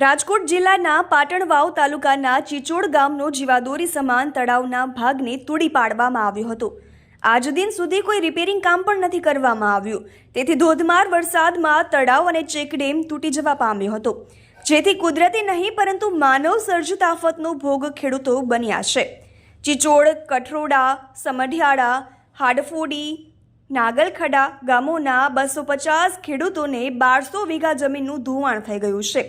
રાજકોટ જિલ્લાના પાટણવાવ તાલુકાના ચિચોડ ગામનો જીવાદોરી સમાન તળાવના ભાગને તોડી પાડવામાં આવ્યો હતો. આજ દિન સુધી કોઈ રિપેરિંગ કામ પણ નથી કરવામાં આવ્યું. તેથી ધોધમાર વરસાદમાં તળાવ અને ચેકડેમ તૂટી જવા પામ્યો હતો. જેથી કુદરતી નહીં, પરંતુ માનવ સર્જિત આફતનો ભોગ ખેડૂતો બન્યા છે. ચિચોડ, કઠરોડા, સમઢિયાળા, હાડફોડી, નાગલખડા ગામોના બસો પચાસ ખેડૂતોને બારસો વીઘા જમીનનું ધોવાણ થઈ ગયું છે.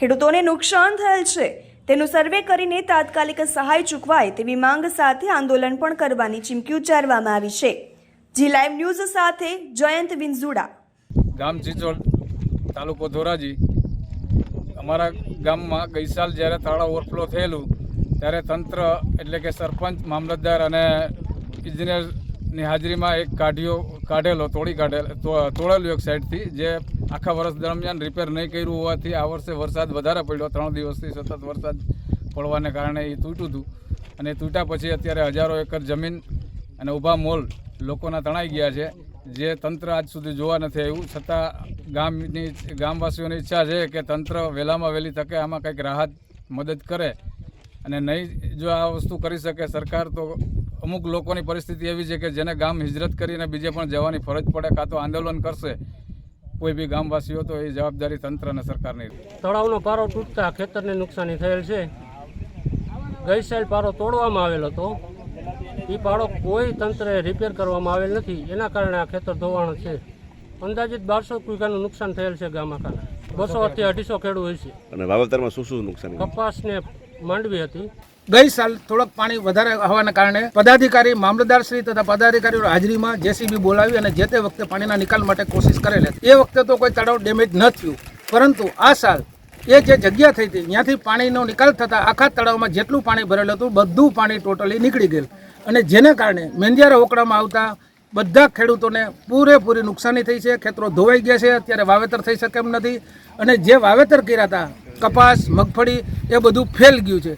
ખેડૂતોને નુકસાન થયેલ છે. તેનું સર્વે કરીને તાત્કાલિક સહાય ચૂકવાય તેવી માંગ સાથે આંદોલન પણ કરવાની ચીમકી ઉચ્ચારવામાં આવી છે. જી લાઈવ ન્યૂઝ સાથે જયંત વિંઝુડા. ગામ ચિચોડ તાલુકો ધોરાજી. અમારા ગામમાં ગઈ સાલ જ્યારે તળાવ ઓવરફ્લો થયેલું, ત્યારે તંત્ર એટલે કે સરપંચ, મામલતદાર અને ઇજનેરની હાજરીમાં એક કાઢ્યો, કાઢેલો, તોડી કાઢેલો તોડેલું એક સાઈડથી જે આખા વર્ષ દરમિયાન રિપેર નહીં કર્યું હોવાથી આ વર્ષે વરસાદ વધારે પડ્યો. ત્રણ દિવસથી સતત વરસાદ પડવાને કારણે એ તૂટ્યું હતું. અને તૂટ્યા પછી અત્યારે હજારો એકર જમીન અને ઊભા મોલ લોકોના તણાઈ ગયા છે. જે તંત્ર આજ સુધી જોવા નથી આવ્યું. છતાં ગામની, ગામવાસીઓની ઈચ્છા છે કે તંત્ર વહેલામાં વહેલી તકે આમાં કંઈક રાહત, મદદ કરે. અને નહીં જો આ વસ્તુ કરી શકે સરકાર તો અમુક લોકોની પરિસ્થિતિ એવી છે કે જેને ગામ હિજરત કરીને બીજે પણ જવાની ફરજ પડે કાં તો આંદોલન કરશે કોઈ બી ગામવાસીઓ તો એ જવાબદારી તંત્ર અને સરકારની. તળાવનો પારો તૂટતા ખેતરને નુકસાની થયેલ છે. ગઈ સાઈડ પારો તોડવામાં આવેલ હતો. એ પાડો કોઈ તંત્રે રિપેર કરવામાં આવેલ નથી. એના કારણે આ ખેતર ધોવાણ છે. અંદાજિત બારસો વીઘાનું નુકસાન થયેલ છે ગામ આખાને. બસો થી અઢીસો ખેડૂત હોય છે. અને વાવેતરમાં શું શું નુકસાન? કપાસને માંડવી હતી. ગઈ સાલ થોડોક પાણી વધારે હોવાના કારણે પદાધિકારી, મામલતદાર શ્રી તથા પદાધિકારીઓ હાજરીમાં જેસીબી બોલાવી અને જે તે વખતે પાણીના નિકાલ માટે કોશિશ કરેલ એ વખતે તો કોઈ તળાવ ડેમેજ ન થયું. પરંતુ આ સાલ એ જે જગ્યા થઈ હતી, ત્યાંથી પાણીનો નિકાલ થતાં આખા તળાવમાં જેટલું પાણી ભરેલું હતું, બધું પાણી ટોટલી નીકળી ગયેલ. અને જેને કારણે મેંદિયારા ઓકડામાં આવતા બધા ખેડૂતોને પૂરેપૂરી નુકસાની થઈ છે, ખેતરો ધોવાઈ ગયા છે, અત્યારે વાવેતર થઈ શકે એમ નથી. અને જે વાવેતર કર્યા હતા કપાસ મગફળી એ બધું ફેલ ગયું છે.